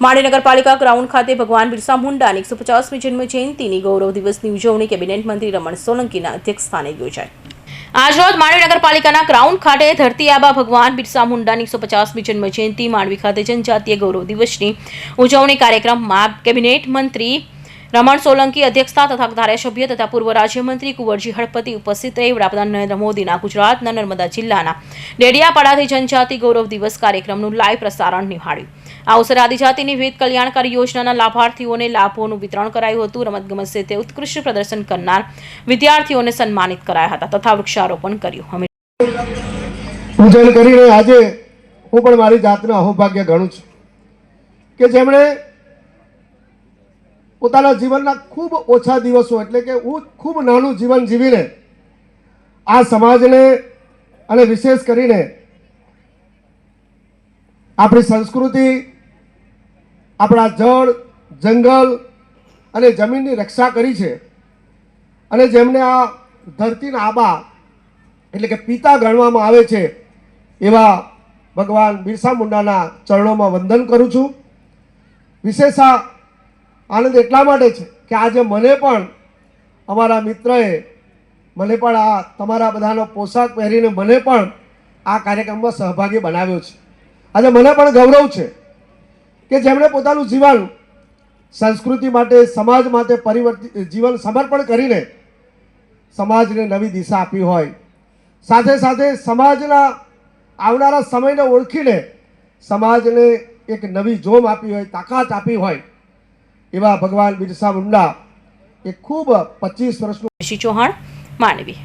માંડવી નગરપાલિકા ગ્રાઉન્ડ ખાતે ભગવાન બિરસા મુંડાની એકસો પચાસમી જન્મ જયંતિની ગૌરવ દિવસની ઉજવણી કેબિનેટ મંત્રી રમણ સોલંકીના અધ્યક્ષસ્થાને યોજાઈ. આજરોજ માંડવી નગરપાલિકાના ગ્રાઉન્ડ ખાતે ધરતી આબા ભગવાન બિરસા મુંડાની એકસો પચાસમી જન્મ જયંતિ માંડવી ખાતે જનજાતીય ગૌરવ દિવસની ઉજવણી કાર્યક્રમમાં કેબિનેટ મંત્રી રમણ સોલંકી અધ્યક્ષતા તથા ધારાસભ્ય તથા પૂર્વ રાજ્યમંત્રી કુંવરજી હળપતિ ઉપસ્થિત રહી વડાપ્રધાન નરેન્દ્ર મોદીના ગુજરાતના નર્મદા જિલ્લાના ડેડિયાપાડાથી જનજાતિ ગૌરવ દિવસ કાર્યક્રમનું લાઈવ પ્રસારણ નિહાળ્યું. આ અવસરે આદિજાતિની વિવિધ કલ્યાણકારી યોજનાના લાભાર્થીઓને લાભોનું વિતરણ કરાયું હતું. રમતગમત ક્ષેત્રે ઉત્કૃષ્ટ પ્રદર્શન કરનાર વિદ્યાર્થીઓને સન્માનિત કરાયા હતા તથા વૃક્ષારોપણ કર્યું. પૂજન કરીને આજે હું પણ મારી જાતને અહોભાગ્ય ગણું છું કે જેમણે પોતાના જીવનના ખૂબ ઓછા દિવસો એટલે કે હું ખૂબ નાનું જીવન જીવીને આ સમાજને અને વિશેષ કરીને આપણી સંસ્કૃતિ, આપણા જળ, જંગલ અને જમીનની રક્ષા કરી છે. અને જેમને આ ધરતીના આબા એટલે કે પિતા ગણવામાં આવે છે, એવા ભગવાન બિરસા મુંડાના ચરણોમાં વંદન કરું છું. વિશેષ આ આનંદ એટલા માટે છે કે આજે મને પણ અમારા મિત્રએ મને પણ આ તમારા બધાનો પોશાક પહેરીને મને પણ આ કાર્યક્રમમાં સહભાગી બનાવ્યો છે. આજે મને પણ ગૌરવ છે કે જેમણે પોતાનું જીવન સંસ્કૃતિ માટે, સમાજ માટે પરિવર્તિત જીવન સમર્પણ કરીને સમાજને નવી દિશા આપી હોય. સાથે સાથે સમાજના આવનારા સમયને ઓળખીને સમાજને એક નવી જોમ આપી હોય, તાકાત આપી હોય. એવા ભગવાન બિરસા મુંડા એ ખૂબ પચીસ વર્ષનું ઋષિ ચૌહાણ માંડવી